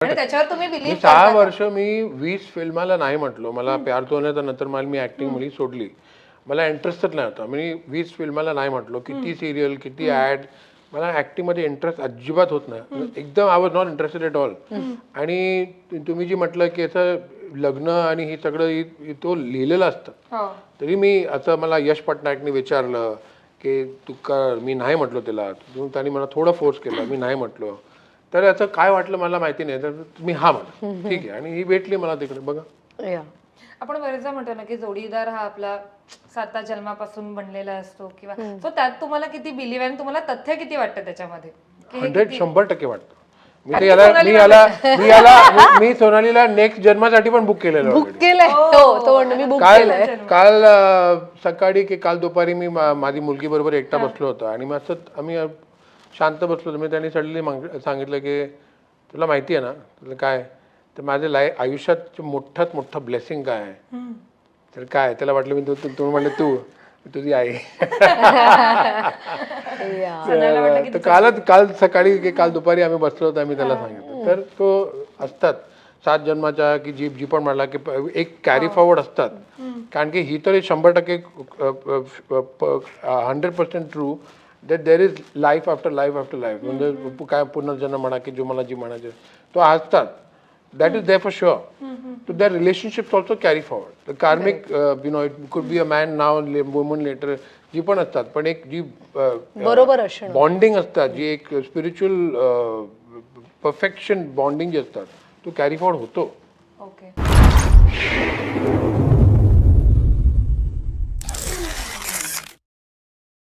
आणि त्याच्यावर तुम्ही मी बिलीव्ह सहा वर्ष मी वीस फिल्माला नाही म्हटलो. मला प्यार तो तर नंतर मला मी ऍक्टिंग मुली सोडली. मला इंटरेस्टच नाही होता. मी वीस फिल्माला नाही म्हटलो. किती सिरियल किती ऍड मला ऍक्टिंगमध्ये इंटरेस्ट अजिबात होत नाही. एकदम I was not interested at all आणि तुम्ही जी म्हटलं की याचं लग्न आणि हे सगळं तो लिहिलेलं असतं. हो. तरी मी आता मला यश पटनायकने विचारलं की तू कर मी नाही म्हटलो त्याला त्यांनी मला थोडं फोर्स केलं. मी नाही म्हटलो. तर याचं काय वाटलं मला माहिती नाही. तर मी हा म्हणा ठीक आहे. आणि ही भेटली मला तिकडे. बघा. या. आपण बरेचदा म्हणतो ना की जोडीदार हा आपला साता जन्मापासून बनलेला असतो किंवा सो त्यात तुम्हाला किती बिलीव्ह आहे आणि तुम्हाला तथ्य किती वाटतं त्याच्यामध्ये? की हंड्रेड शंभर टक्के वाटतं. मी ते याला मी याला मी याला मी- मी सोनालीला नेक्स्ट जन्मासाठी पण बुक केलेलं बुक already. केलंय. हो तो म्हणतो मी बुक काल काल अं, सकाळी की काल दुपारी मी मा- माझी मुलगी बरोबर एकटा बसलो होतो. आणि मग असं आम्ही शांत बसलो मी त्यांनी सडनली सांगितलं की तुला माहिती आहे ना तुला काय? तर माझ्या लाईफ आयुष्यात मोठ्यात मोठं ब्लेसिंग काय आहे? तर काय? त्याला वाटलं मी तू तू- तू म्हणलं तू तुझी आई. तर कालच काल सकाळी की काल दुपारी आम्ही बसलो होतो आम्ही त्याला सांगितलं. तर तो असतात. सात जन्माच्या की जी जी पण म्हणला की एक कॅरी फॉरवर्ड असतात. कारण की ही तर शंभर टक्के hundred percent true that there is life after life after life म्हणजे काय पुनर्जन्म म्हणा की जो मला जी म्हणायचे तो असतात. That is there for sure तो that relationships also carry forward karmic you know it could be a man now woman later जी पण असतात. पण एक जी बरोबर असणं. बॉन्डिंग असतात जी एक स्पिरिच्युअल परफेक्शन बॉन्डिंग जे असतात तो कॅरी फॉरवर्ड होतो. ओके